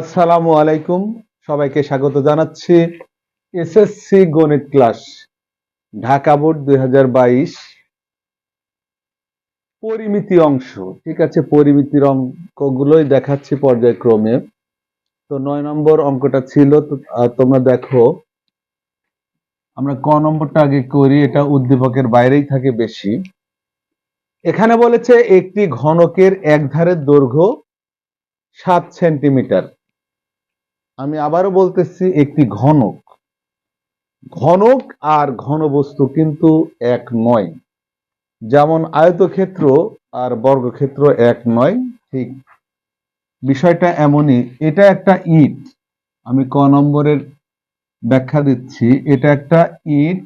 আসসালামু আলাইকুম। সবাইকে স্বাগত জানাচ্ছি এসএসসি গণিত ক্লাস, ঢাকা বোর্ড দুই হাজার বাইশ। পরিমিতি অংশ, ঠিক আছে? পরিমিতির অঙ্কগুলোই দেখাচ্ছি পর্যায়ক্রমে। তো নয় নম্বর অঙ্কটা ছিল তোমরা দেখো। আমরা ক নম্বরটা আগে করি, এটা উদ্দীপকের বাইরেই থাকে বেশি। এখানে বলেছে, একটি ঘনকের এক ধারের দৈর্ঘ্য সাত সেন্টিমিটার। আমি আবারও বলতেছি, একটি ঘনক। ঘনক আর ঘনবস্তু কিন্তু এক নয়। যেমন আয়তক্ষেত্র আর বর্গক্ষেত্র এক নয়, ঠিক। বিষয়টা এমনই, এটা একটা ইট। আমি ক নম্বরের ব্যাখ্যা দিচ্ছি, এটা একটা ইট।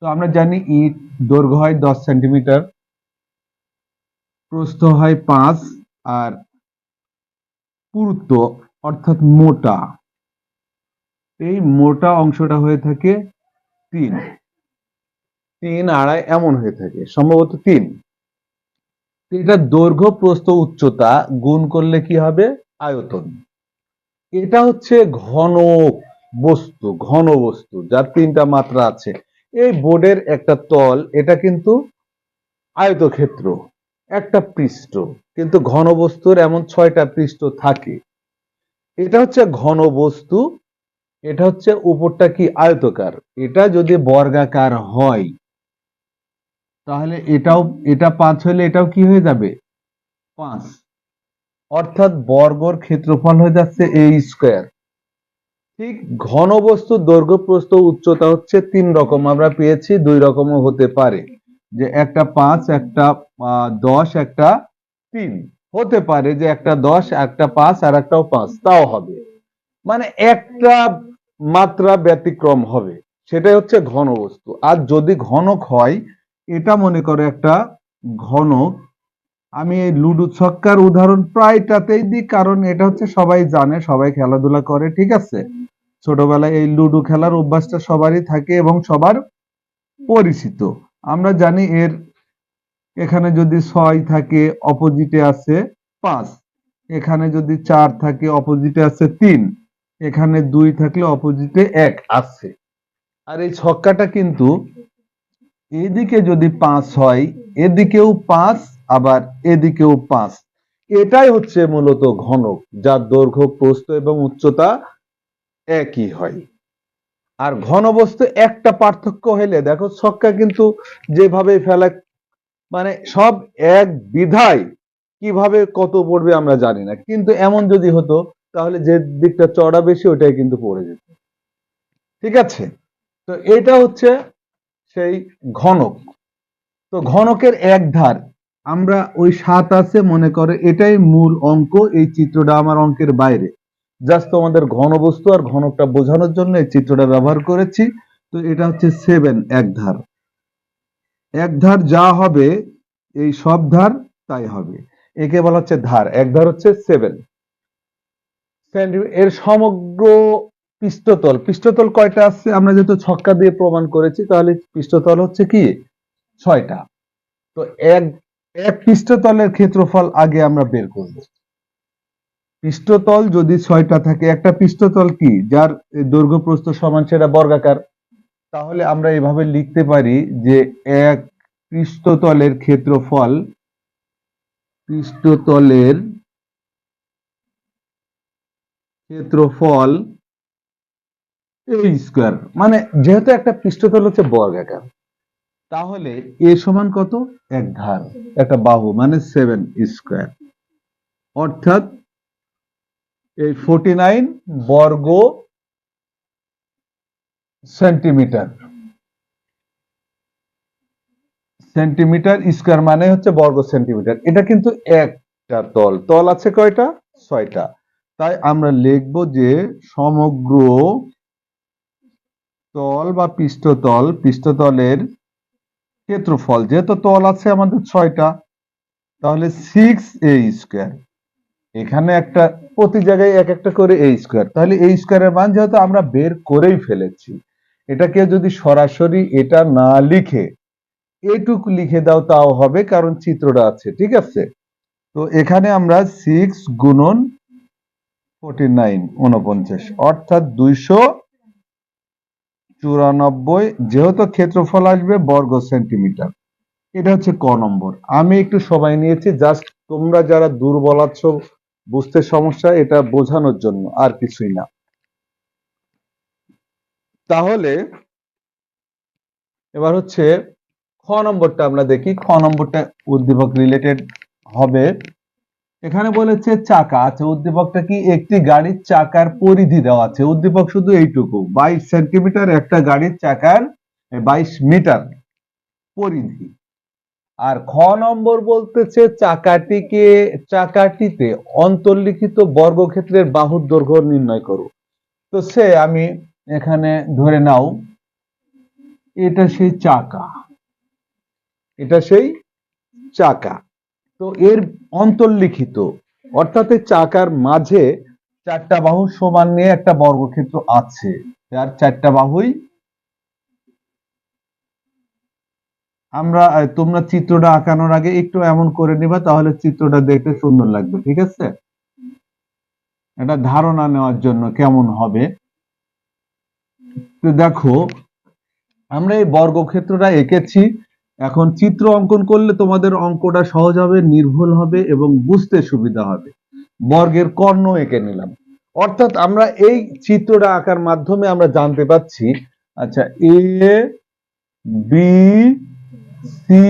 তো আমরা জানি ইট দৈর্ঘ্য হয় দশ সেন্টিমিটার, প্রস্থ হয় পাঁচ, আর পুরুত্ব অর্থাৎ মোটা। এই মোটা অংশটা হয়ে থাকে তিন। তিন আড়াই এমন হয়ে থাকে, সম্ভবত তিন। এটা দৈর্ঘ্য, প্রস্থ, উচ্চতা গুণ করলে কি হবে? আয়তন। এটা হচ্ছে ঘন বস্তু ঘন বস্তু, যার তিনটা মাত্রা আছে। এই বোর্ডের একটা তল, এটা কিন্তু আয়তক্ষেত্র, একটা পৃষ্ঠ। কিন্তু ঘনবস্তুর এমন ছয়টা পৃষ্ঠ থাকে। এটা হচ্ছে ঘন বস্তু, এটা হচ্ছে উপরটা কি আয়তকার? এটা যদি বর্গাকার হয়, তাহলে এটাও, এটা পাঁচ হলে এটাও কি হয়ে যাবে? পাঁচ। অর্থাৎ বর্গর ক্ষেত্রফল হয়ে যাচ্ছে এ স্কোয়ার ঠিক ঘনবস্তুর দৈর্ঘ্য প্রস্থ উচ্চতা হচ্ছে তিন রকম, আমরা পেয়েছি দুই রকমও হতে পারে। যে একটা পাঁচ, একটা দশ, একটা তিন। হতে পারে যে একটা দশ, একটা পাঁচ আর একটাও পাঁচ, তাও হবে। মানে একটা মাত্রা ব্যতিক্রম হবে। সেটাই হচ্ছে ঘনবস্তু আর যদি ঘনক হয়, এটা মনে করো একটা ঘনক। আমি এই লুডো ছক্কার উদাহরণ প্রায়টাতেই দিই, কারণ এটা হচ্ছে সবাই জানে, সবাই খেলাধুলা করে, ঠিক আছে? ছোটবেলায় এই লুডো খেলার অভ্যাসটা সবারই থাকে এবং সবার পরিচিত। আমরা জানি এর এখানে যদি ছয় থাকে অপোজিটে আছে পাঁচ। এখানে যদি চার থাকে অপোজিটে আছে তিন। এখানে দুই থাকলে অপোজিটে এক আছে। আর এই ছক্কাটা কিন্তু এদিকে যদি পাঁচ হয়, এদিকেও পাঁচ, আবার এদিকেও পাঁচ। এটাই হচ্ছে মূলত ঘনক, যার দৈর্ঘ্য, প্রস্থ এবং উচ্চতা একই হয়। আর ঘনবস্তু একটা পার্থক্য হলে দেখো ছক্কা কিন্তু যেভাবে ফেলা মানে সব এক বিধায় কীভাবে কত পড়বে আমরা জানি না। কিন্তু এমন যদি হতো, তাহলে যে দিকটা চড়া বেশি, ওটাই কিন্তু পড়ে যেত। ঠিক আছে? তো এটা হচ্ছে সেই ঘনক। তো ঘনকের এক ধার, আমরা ওই সাত আছে মনে করে, এটাই মূল অঙ্ক, এই চিত্রটা আমার অঙ্কের বাইরে। জাস্ট তোমাদের ঘনবস্তু আর ঘনকটা বোঝানোর জন্য এই চিত্রটা ব্যবহার করেছি। তো এটা হচ্ছে সেভেন এক ধার। এক ধার যা হবে, এই সব ধার তাই হবে। একে বলা হচ্ছে ধার এক ধার হচ্ছে সেভেন এর সমগ্র পৃষ্ঠতল পৃষ্ঠতল কয়টা আছে? আমরা যেহেতু ছক্কা দিয়ে প্রমাণ করেছি, তাহলে পৃষ্ঠতল হচ্ছে কি? ছয়টা। তো এক এক পৃষ্ঠতলের ক্ষেত্রফল আগে আমরা বের করব। পৃষ্ঠতল যদি ছয়টা থাকে, একটা পৃষ্ঠতল কি? যার দৈর্ঘ্য প্রস্থ সমান, সেটা বর্গাকার। তাহলে আমরা এভাবে লিখতে পারি যে এক পৃষ্ঠতলের ক্ষেত্রফল পৃষ্ঠতলের ক্ষেত্রফল এই স্কোয়ার মানে যেহেতু একটা পৃষ্ঠতল হচ্ছে বর্গাকার তাহলে এ সমান কত? এক ধার, একটা বাহু মানে সেভেন স্কোয়ার অর্থাৎ এই ফোর্টি নাইন বর্গ সেন্টিমিটার। সেন্টিমিটার স্কোয়ার মানে হচ্ছে বর্গ সেন্টিমিটার। এটা কিন্তু একটা তল। তল আছে কয়টা? ছয়টা। তাই আমরা লিখব যে সমগ্র তল বা পৃষ্ঠতল, পৃষ্ঠতলের ক্ষেত্রফল। যেহেতু তল আছে আমাদের ছয়টা, তাহলে সিক্স এ স্কোয়ার এখানে একটা, প্রতি জায়গায় এক একটা করে এই স্কোয়ার তাহলে এই স্কোয়ারের মান যেহেতু আমরা বের করেই ফেলেছি এটাকে যদি সরাসরি এটা না লিখে এটুকু লিখে দাও, তাও হবে, কারণ চিত্রটা আছে, ঠিক আছে? তো এখানে আমরা সিক্স গুণন ফোর্টি নাইন উনপঞ্চাশ অর্থাৎ দুইশো চুরানব্বই, যেহেতু ক্ষেত্রফল আসবে বর্গ সেন্টিমিটার। এটা হচ্ছে ক নম্বর। আমি একটু সময় নিয়েছি জাস্ট তোমরা যারা দুর্বল আছো, বুঝতে সমস্যা, এটা বোঝানোর জন্য, আর কিছুই না। তাহলে এবার হচ্ছে খ নম্বরটা আমরা দেখি। খ নম্বরটা উদ্দীপক রিলেটেড হবে। এখানে বলেছে চাকা। আচ্ছা উদ্দীপকটা কি একটি গাড়ির চাকার পরিধি দেওয়া আছে? উদ্দীপক শুধু এইটুকু। বাইশ সেন্টিমিটার একটা গাড়ির চাকার বাইশ মিটার পরিধি। আর খ নম্বর বলতেছে চাকাটিকে, চাকাটিতে অন্তর্লিখিত বর্গক্ষেত্রের বাহুর দৈর্ঘ্য নির্ণয় করো। তো সে আমি এখানে ধরে নাও, এটা সেই চাকা। এটা সেই চাকা। তো এর অন্তর্লিখিত, অর্থাৎ চাকার মাঝে চারটা বাহু সমান নিয়ে একটা বর্গক্ষেত্র আছে। যার চারটা বাহুই আমরা তোমরা চিত্রটা আঁকানোর আগে একটু এমন করে নিবা, তাহলে চিত্রটা দেখতে সুন্দর লাগবে, ঠিক আছে? এটা ধারণা নেওয়ার জন্য কেমন হবে? তো দেখো, আমরা এই বর্গক্ষেত্রটা এঁকেছি। এখন চিত্র অঙ্কন করলে তোমাদের অঙ্কটা সহজ হবে, নির্ভুল হবে এবং বুঝতে সুবিধা হবে। বর্গের কর্ণ এঁকে নিলাম। অর্থাৎ আমরা এই চিত্রটা আঁকার মাধ্যমে আমরা জানতে পাচ্ছি আচ্ছা এ বি সি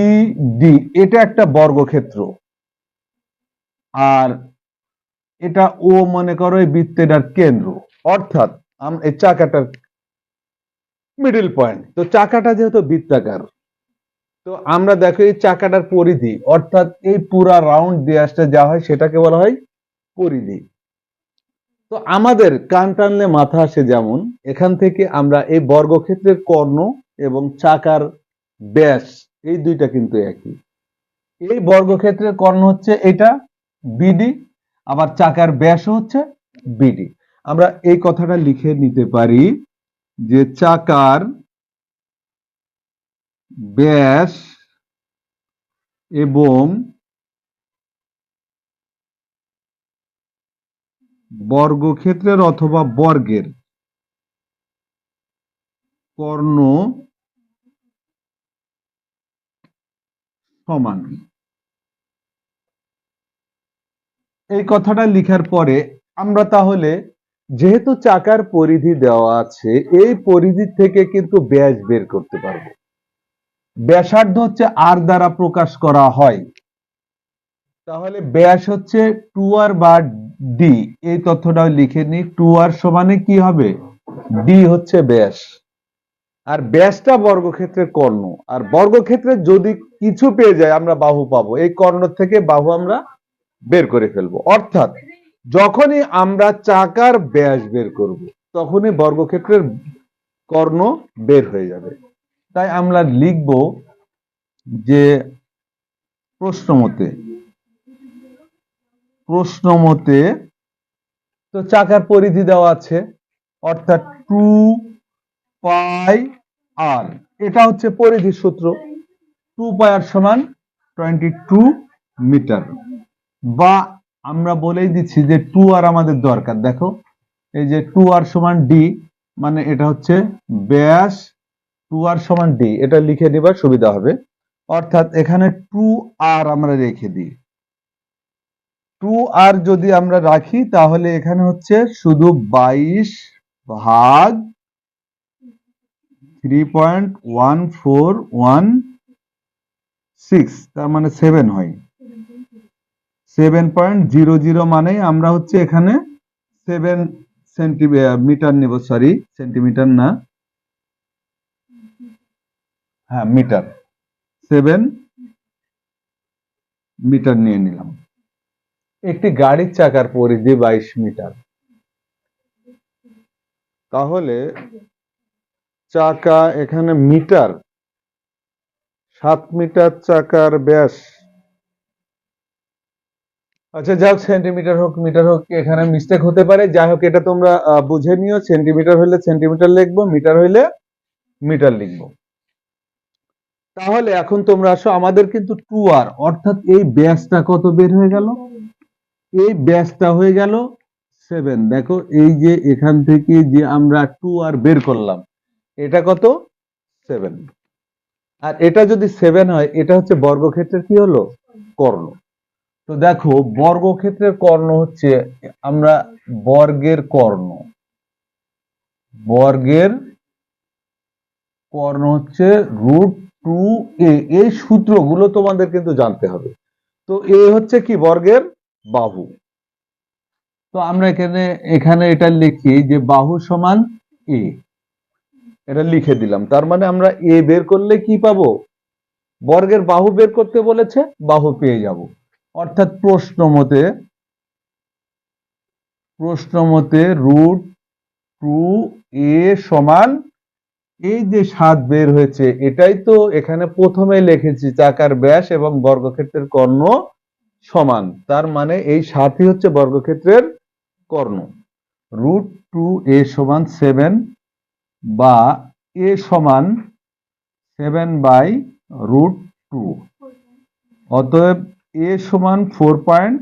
ডি এটা একটা বর্গক্ষেত্র। আর এটা ও মনে করো এই বৃত্তেটার কেন্দ্র। অর্থাৎ এই চাকাটার মিডল পয়েন্ট তো চাকাটা যেহেতু বৃত্তাকার, তো আমরা দেখো এই চাকাটার পরিধি, অর্থাৎ এই পুরা রাউন্ড দেয়াসটা যা হয় সেটাকে বলা হয় পরিধি। তো আমাদের কান টানলে মাথা আসে যেমন, এখান থেকে আমরা এই বর্গক্ষেত্রের কর্ণ এবং চাকার ব্যাস, এই দুইটা কিন্তু একই। এই বর্গক্ষেত্রের কর্ণ হচ্ছে এটা বিডি আবার চাকার ব্যাসও হচ্ছে বিডি আমরা এই কথাটা লিখে নিতে পারি যে চাকার ব্যাস এবং বর্গক্ষেত্রের অথবা বর্গের কর্ণ সমান। এই কথাটা লিখার পরে আমরা তাহলে যেহেতু চাকার পরিধি দেওয়া আছে, এই পরিধি থেকে কিন্তু ব্যাস বের করতে পারব। ব্যাসার্ধ হচ্ছে আর দ্বারা প্রকাশ করা হয়। তাহলে ব্যাস হচ্ছে টু আর বা ডি এই তথ্যটাও লিখে নি। টু আর সমানে কি হবে? ডি হচ্ছে ব্যাস। আর ব্যাসটা বর্গক্ষেত্রের কর্ণ। আর বর্গক্ষেত্রে যদি কিছু পেয়ে যায়, আমরা বাহু পাবো। এই কর্ণ থেকে বাহু আমরা বের করে ফেলব। অর্থাৎ যখনই আমরা চাকার ব্যাস বের করব, তখনই বর্গক্ষেত্রের কর্ণ বের হয়ে যাবে। তাই আমরা লিখব যে প্রশ্ন মতে প্রশ্ন মতে, তো চাকার পরিধি দেওয়া আছে, অর্থাৎ টু পাই আর। এটা হচ্ছে পরিধি সূত্র। টু পাই আর সমান টোয়েন্টি টু মিটার। বা আমরা বলেই দিচ্ছি যে টু আর আমাদের দরকার। দেখো, এই যে টু আর সমান ডি মানে এটা হচ্ছে ব্যাস টু আর সমান ডি এটা লিখে নেবার সুবিধা হবে। অর্থাৎ এখানে টু আর আমরা রেখে দিই। টু আর যদি আমরা রাখি, তাহলে এখানে হচ্ছে শুধু বাইশ ভাগ three point one four one six তার মানে সেভেন হয়। সেভেন পয়েন্ট জিরো জিরো মানেই আমরা হচ্ছে এখানে সেভেন সেন্টিমিটার নেব সরি সেন্টিমিটার না। হ্যাঁ মিটার সেভেন মিটার নিয়ে নিলাম। একটি গাড়ির চাকার পরিধি বাইশ মিটার তাহলে চাকা এখানে মিটার সাত মিটার চাকার ব্যাস আচ্ছা হোক সেন্টিমিটার হোক মিটার হোক, এখানে মিস্টেক হতে পারে। যাই হোক, এটা তোমরা বুঝে নিও। সেন্টিমিটার হইলে সেন্টিমিটার লিখব মিটার হইলে মিটার লিখব। তাহলে এখন তোমরা আসো, আমাদের কিন্তু টু আর অর্থাৎ এই ব্যাসটা কত বের হয়ে গেল? এই ব্যাসটা হয়ে গেল সেভেন দেখো, এই যে এখান থেকে যে আমরা টু আর বের করলাম, এটা কত? সেভেন আর এটা যদি সেভেন হয়, এটা হচ্ছে বর্গক্ষেত্রের কি হলো? কর্ণ। তো দেখো, বর্গক্ষেত্রের কর্ণ হচ্ছে, আমরা বর্গের কর্ণ। বর্গের কর্ণ হচ্ছে রুট টু এ। এই সূত্রগুলো তোমাদের কিন্তু জানতে হবে। তো এ হচ্ছে কি বর্গের বাহু? তো আমরা এখানে এখানে এটা লিখি যে বাহু সমান এ। এটা লিখে দিলাম। তার মানে আমরা এ বের করলে কি পাবো? বর্গের বাহু বের করতে বলেছে, বাহু পেয়ে যাব। অর্থাৎ প্রশ্ন মতে প্রশ্ন মতে রুট টু এ সমান এই যে সাত বের হয়েছে, এটাই তো এখানে প্রথমে লিখেছি চাকার ব্যাস এবং বর্গক্ষেত্রের কর্ণ সমান। তার মানে এই সাতই হচ্ছে বর্গক্ষেত্রের কর্ণ। রুট টু এ সমান সেভেন বা এ সমান সেভেন বাই রুট টু অতএব এ সমান four point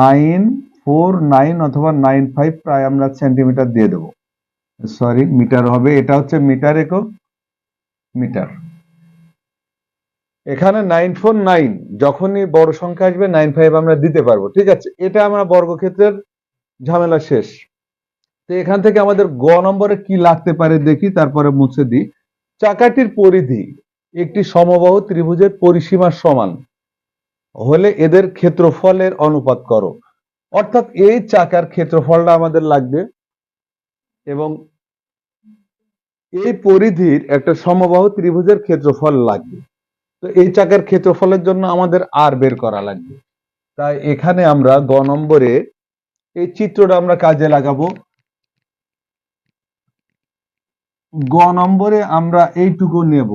nine four nine অথবা নাইন ফাইভ প্রায় আমরা সেন্টিমিটার দিয়ে দেবো। সরি মিটার হবে, এটা হচ্ছে মিটার একক মিটার এখানে নাইন ফোর নাইন যখনই বড় সংখ্যা আসবে নাইন ফাইভ আমরা দিতে পারব, ঠিক আছে? এটা আমরা বর্গক্ষেত্রের ঝামেলা শেষ। তো এখান থেকে আমাদের গ নম্বরে কি লাগতে পারে দেখি, তারপরে মুছে দিই। চাকাটির পরিধি একটি সমবাহু ত্রিভুজের পরিসীমার সমান। হলে এদের ক্ষেত্রফলের অনুপাত করো। অর্থাৎ এই চাকার ক্ষেত্রফলটা আমাদের লাগবে এবং এই পরিধির একটা সমবাহু ত্রিভুজের ক্ষেত্রফল লাগবে। তো এই চাকার ক্ষেত্রফলের জন্য আমাদের আর বের করা লাগবে। তাই এখানে আমরা গ নম্বরে এই চিত্রটা আমরা কাজে লাগাবো। গ নম্বরে আমরা এইটুকু নেব।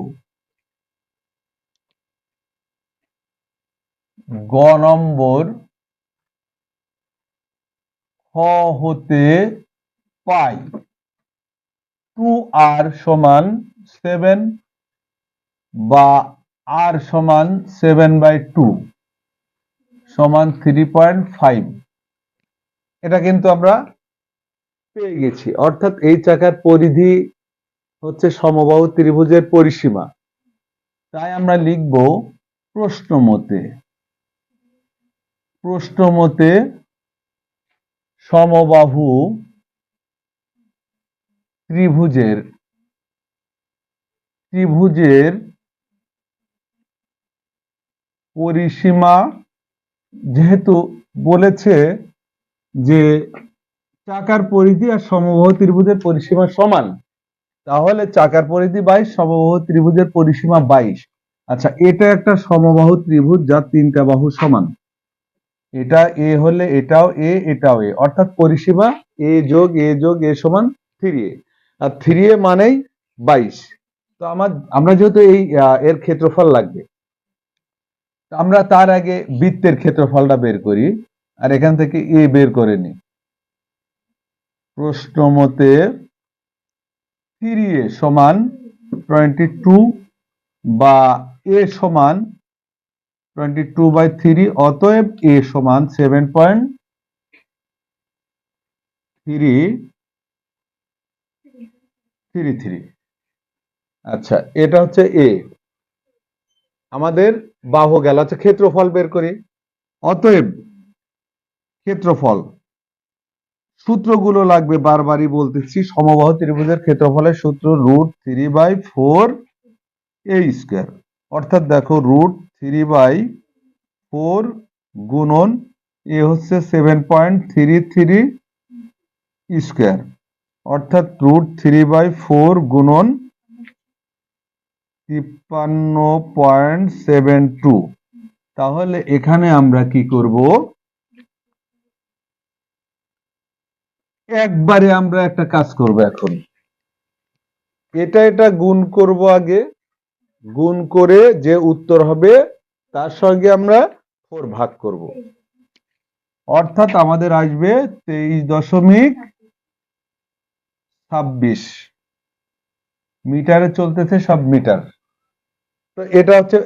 গ নম্বর, খ হতে পাই। টু আর সমান সেভেন বা আর সমান সেভেন বাই টু সমান থ্রি পয়েন্ট ফাইভ। এটা কিন্তু আমরা পেয়ে গেছি। অর্থাৎ এই চাকার পরিধি হচ্ছে সমবাহু ত্রিভুজের পরিসীমা। তাই আমরা লিখব প্রশ্ন মতে। প্রশ্ন মতে সমবাহু ত্রিভুজের ত্রিভুজের পরিসীমা যেহেতু বলেছে যে চাকার পরিধি আর সমবাহু ত্রিভুজের পরিসীমা সমান, তাহলে চাকার পরিধি বাইশ, সমবাহু ত্রিভুজের পরিসীমা বাইশ। আচ্ছা এটা একটা সমবাহু ত্রিভুজ যার তিনটা বাহু সমান। এটা এ হলে এটাও এ এটাও এ। অর্থাৎ পরিসীমা এ যোগ এ যোগ, এ সমান থ্রি এ। আর থ্রি এ মানেই বাইশ। তো আমার, আমরা যেহেতু এই এর ক্ষেত্রফল লাগবে আমরা তার আগে বৃত্তের ক্ষেত্রফলটা বের করি, আর এখান থেকে এ বের করে নিই। প্রশ্ন মতে থ্রি এ সমান টোয়েন্টি টু বা এ সমান টোয়েন্টি টু বাই থ্রি, অতএব এ সমান seven point three three three. আচ্ছা এটা হচ্ছে এ। আমাদের বাহু গেল আচ্ছা ক্ষেত্রফল বের করি। অতএব ক্ষেত্রফল, সূত্রগুলো লাগবে বারবারই বলতেছি, সমবাহু ত্রিভুজের ক্ষেত্রফলের সূত্র root three by four a square অর্থাৎ দেখো রুট থ্রি বাই ফোর গুণন এ হচ্ছে seven point three three square অর্থাৎ রুট থ্রি বাই ফোর গুণন তিপ্পান্ন পয়েন্ট সেভেন টু তাহলে এখানে আমরা কি করব? একবারে আমরা একটা কাজ করব এখন। এটা এটা গুণ করব আগে। গুণ করে যে উত্তর হবে, তার সঙ্গে আমরা ফোর ভাগ করব। অর্থাৎ আমাদের আসবে তেইশ দশমিক ছাব্বিশ। মিটারে চলতেছে সব মিটার। তো এটা হচ্ছে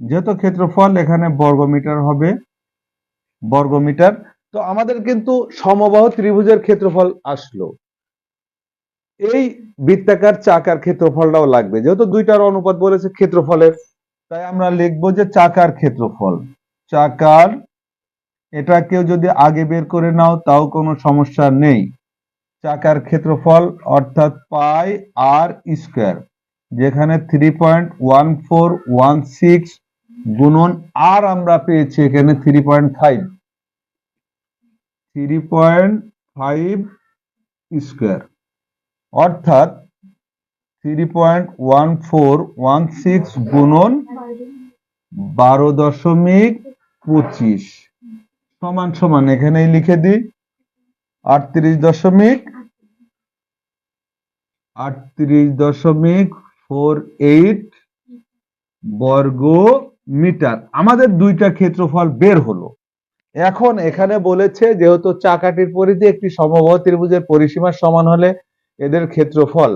যেহেতু ক্ষেত্রফল, এখানে বর্গমিটার হবে। বর্গমিটার। তো আমাদের কিন্তু সমবাহ ত্রিভুজের ক্ষেত্রফল আসলো। এই বৃত্তাকার চাকার ক্ষেত্রফলটাও লাগবে। যেহেতু দুইটার অনুপাত বলেছে ক্ষেত্রফলের, তাই আমরা লিখব যে চাকার ক্ষেত্রফল। চাকার এটা কেউ যদি আগে বের করে নাও, তাও কোনো সমস্যা নেই। চাকার ক্ষেত্রফল অর্থাৎ পাই আর স্কোয়ার, যেখানে three point one four one six গুণন আর আমরা পেয়েছি এখানে three point five three point five square অর্থাৎ three point one four one six গুণন বারো দশমিক পঁচিশ। সমান সমান এখানেই লিখে দিই। আটত্রিশ দশমিক আটত্রিশ দশমিক ফোর এইট বর্গ মিটার আমাদের দুইটা ক্ষেত্রফল বের হলো। এখন এখানে বলেছে, যেহেতু চাকাটির পরিধি একটি সমবাহু ত্রিভুজের পরিসীমার সমান হলে এদের ক্ষেত্রফল।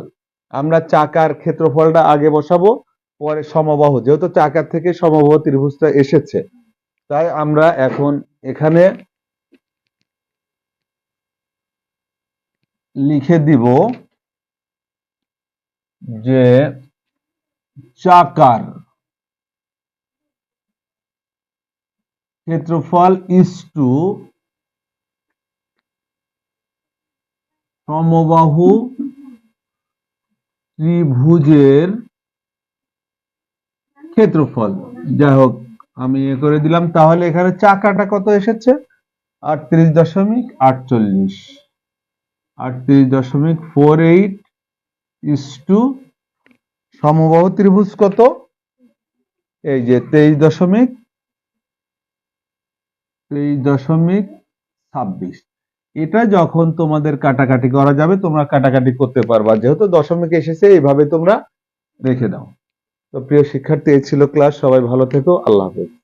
আমরা চাকার ক্ষেত্রফলটা আগে বসাবো, পরে সমবাহ। যেহেতু চাকার থেকে সমবাহু ত্রিভুজটা এসেছে, তাই আমরা এখন এখানে লিখে দিব যে চাকার ক্ষেত্রফল ইস টু সমবাহু ত্রিভুজের ক্ষেত্রফল। যাই হোক, আমি এ করে দিলাম। তাহলে এখানে চাকাটা কত এসেছে? আটত্রিশ দশমিক আটচল্লিশ। আটত্রিশ দশমিক ফোর এইট ইস টু সমবাহু ত্রিভুজ কত? এই যে তেইশ দশমিক তেইশ দশমিক ছাব্বিশ। এটা যখন তোমাদের কাটাকাটি করা যাবে, তোমরা কাটাকাটি করতে পারবা। যেহেতু দশমিক এসেছে, এইভাবে তোমরা রেখে দাও। তো প্রিয় শিক্ষার্থী, এই ছিল ক্লাস সবাই ভালো থেকো। আল্লাহ হাফেজ।